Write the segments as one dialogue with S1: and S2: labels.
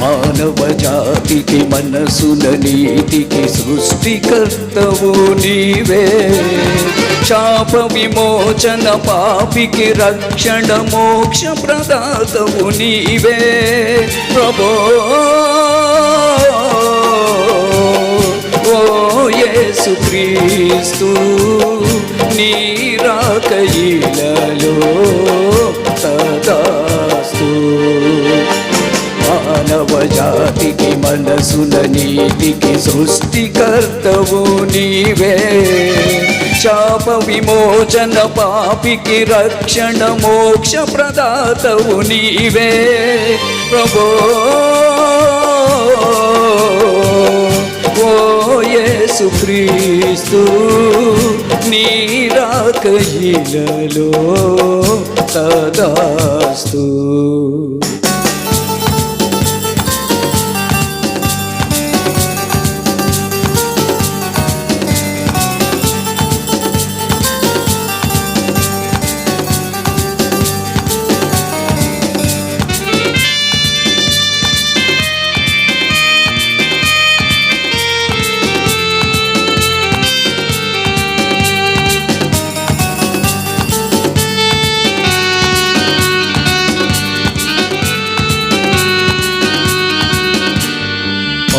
S1: మానవ జాతికి మనసున నీతికి సృష్టికర్తవు నీవే. శాప విమోచన పాపికి రక్షణ మోక్ష ప్రదాతవు నీవే. ప్రభో ఓ యేసు క్రీస్తు నీరాకయిలలో తదాస్తు మానవ జాతికి మనసుల నీతికి సృష్టికర్తవు నీవే. శాప విమోచన పాపికి రక్షణ మోక్ష ప్రదాతవు నీవే. ప్రభో ఓ యేసు క్రీస్తు నీరాకయిలలో తదాస్తు.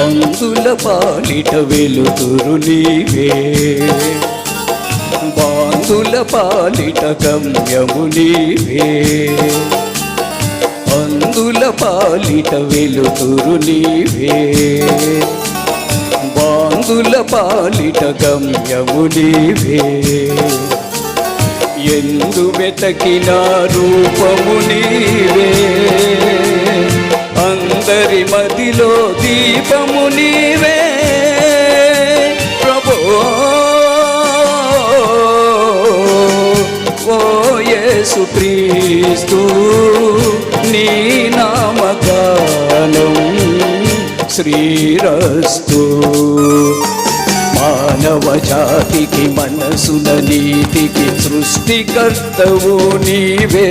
S1: అందుల పాలిట వెలుతురు నీవే. బాంధుల పాలిట గమ్యము నీవే. అందుల పాలిట వెలుతురు నీవే. బాంధుల పాలిట గమ్యము నీవే. ఎందు వెతకిన రూపము నీవే. అందరి మదిలో దీపము నీవే. ప్రభో ఓ యేసు క్రీస్తు నీ నామకాలం శ్రీరస్తు. మానవ జాతికి మనసున నీతికి సృష్టికర్తవు నీవే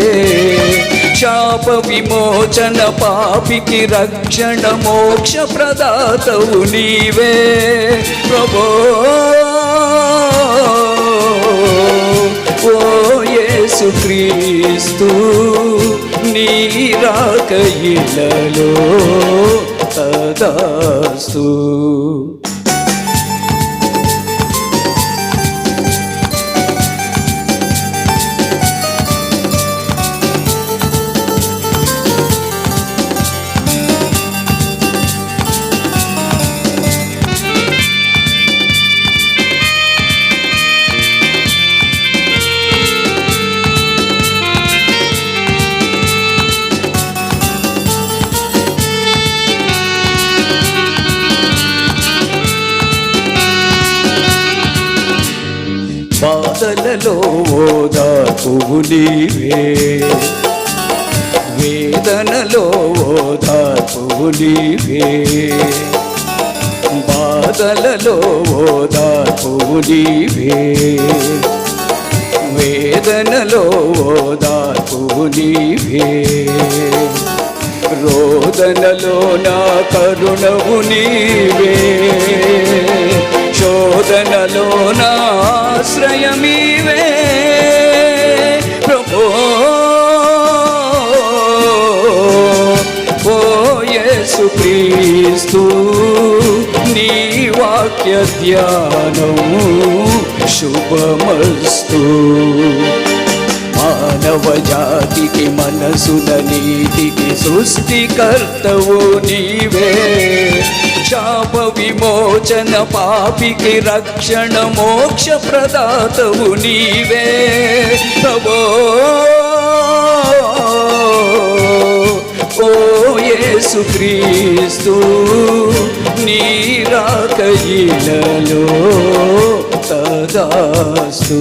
S1: శాప విమోచన పాపికి రక్షణ మోక్ష ప్రదాతవు నీవే ప్రభో ఓ యేసు క్రీస్తు నీరాకయిలలో తదాస్తు బాధలలో ఓదార్పువు నీవే. వేదనలో ఓదార్పువు నీవే. బాధలలో ఓదార్పువు నీవే. వేదనలో ఓదార్పువు నీవే. రోదనలో నా కరుణవు నీవే. శోధనలో నా ఆశ్రయమీవే. ప్రభో ఓ క్రీస్తు నీ వాక్య ధ్యానము శుభమస్తు. మానవ జాతికి మనసున నీతికి సృష్టికర్తవు నీవే. శాప విమోచన పాపికి రక్షణ మోక్ష ప్రదాతవు నీవే. ప్రభో ఓ యేసు క్రీస్తు నీరాకయిలలో తదాస్తు.